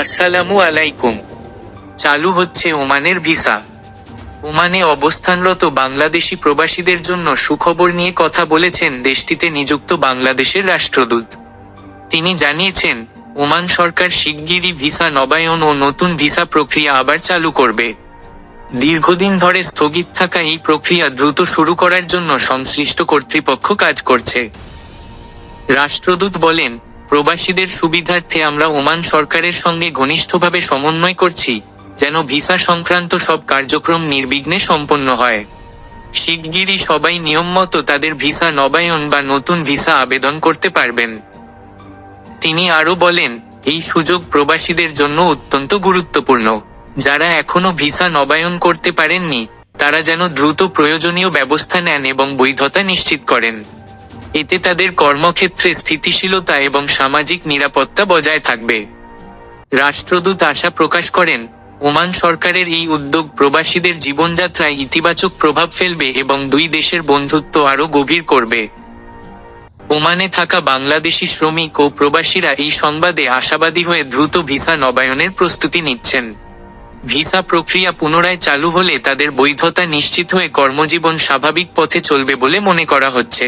আসসালামু আলাইকুম। চালু হচ্ছে ওমানের ভিসা। ওমানে অবস্থানরত বাংলাদেশি প্রবাসীদের জন্য সুখবর নিয়ে কথা বলেছেন দেশটিতে নিযুক্ত বাংলাদেশের রাষ্ট্রদূত। তিনি জানিয়েছেন, ওমান সরকার শিগগিরই ভিসা নবায়ন ও নতুন ভিসা প্রক্রিয়া আবার চালু করবে। দীর্ঘদিন ধরে স্থগিত থাকা এই প্রক্রিয়া দ্রুত শুরু করার জন্য সংশ্লিষ্ট কর্তৃপক্ষ কাজ করছে। রাষ্ট্রদূত বলেন প্রবাসীদের সুবিধার্থে আমরা ওমান সরকারের সঙ্গে ঘনিষ্ঠভাবে সমন্বয় করছি, যেন ভিসা সংক্রান্ত সব কার্যক্রম নির্বিঘ্নে সম্পন্ন হয়। শিগগিরই সবাই নিয়মমতো তাদের ভিসা নবায়ন বা নতুন ভিসা আবেদন করতে পারবেন। তিনি আরও বলেন, এই সুযোগ প্রবাসীদের জন্য অত্যন্ত গুরুত্বপূর্ণ। যারা এখনও ভিসা নবায়ন করতে পারেননি, তারা যেন দ্রুত প্রয়োজনীয় ব্যবস্থা নেন এবং বৈধতা নিশ্চিত করেন। এতে তাদের কর্মক্ষেত্রে স্থিতিশীলতা এবং সামাজিক নিরাপত্তা বজায় থাকবে। রাষ্ট্রদূত আশা প্রকাশ করেন, ওমান সরকারের এই উদ্যোগ প্রবাসীদের জীবনযাত্রায় ইতিবাচক প্রভাব ফেলবে এবং দুই দেশের বন্ধুত্ব আরও গভীর করবে। ওমানে থাকা বাংলাদেশি শ্রমিক ও প্রবাসীরা এই সংবাদে আশাবাদী হয়ে দ্রুত ভিসা নবায়নের প্রস্তুতি নিচ্ছেন। ভিসা প্রক্রিয়া পুনরায় চালু হলে তাদের বৈধতা নিশ্চিত হয়ে কর্মজীবন স্বাভাবিক পথে চলবে বলে মনে করা হচ্ছে।